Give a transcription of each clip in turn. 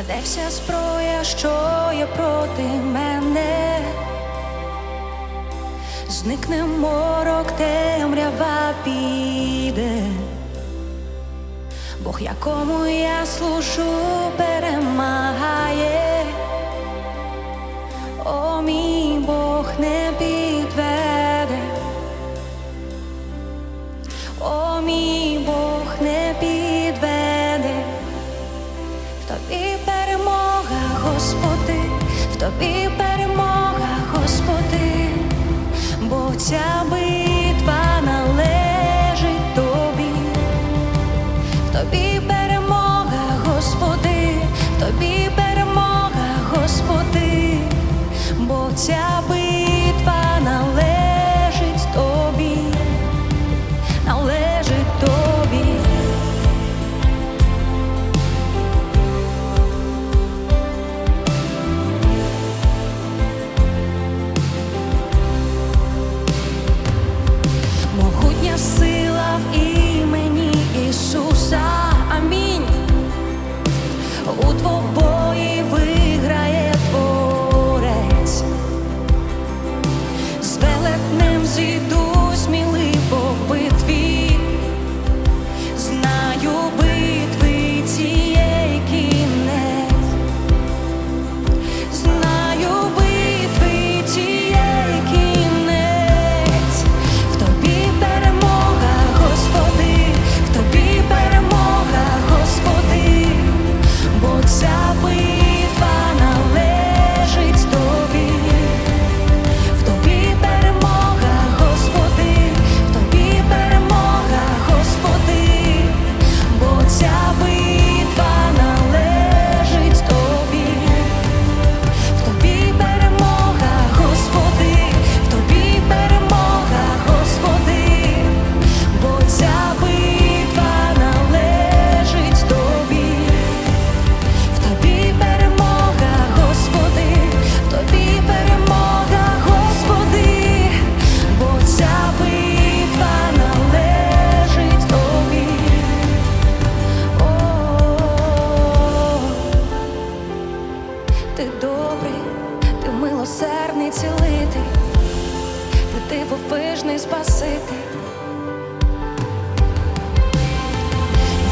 А де вся зброя, що є проти мене? Зникне морок, темрява піде, Бог, якому я служу, перемагає, о мій Бог не. тобі перемога, Господи, бо ця битва належить тобі, тобі перемога, Господи, тобі перемога, Господи, бо ця битва. твого милосердний цілити, ти дивовижний спасити.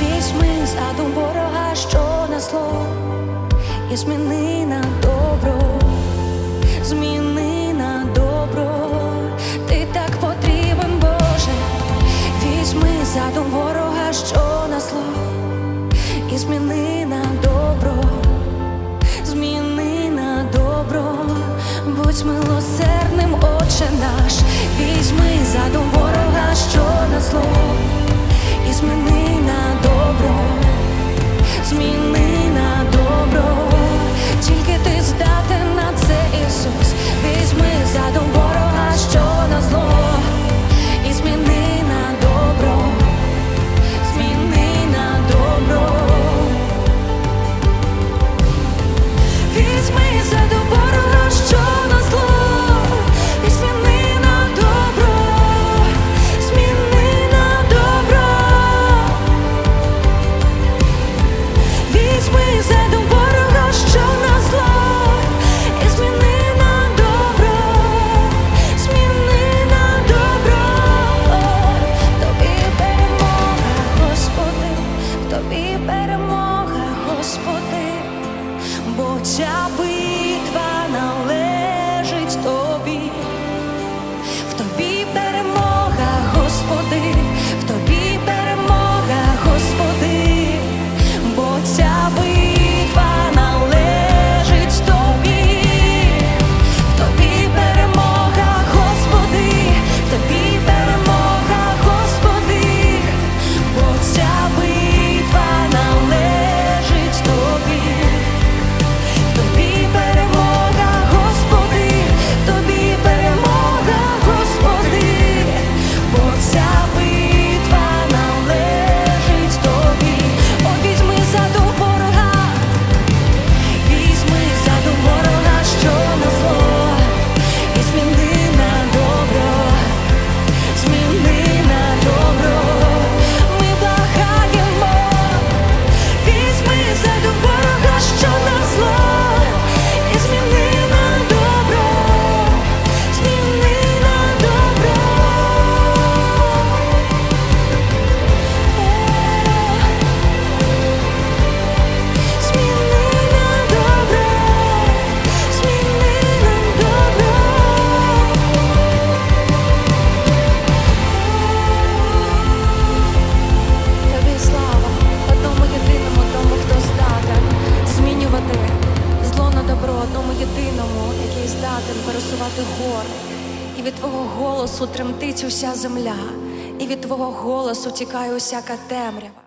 Візьми задум ворога, що на зло, і зміни на добро, зміни на добро, ти так потрібен, Боже, візьми задум ворога, що на зло, і зміни на Будь милосердним, Отче наш, візьми задоволення. одному єдиному, який здатен пересувати гори, і від твого голосу тремтить уся земля, і від твого голосу тікає усяка темрява.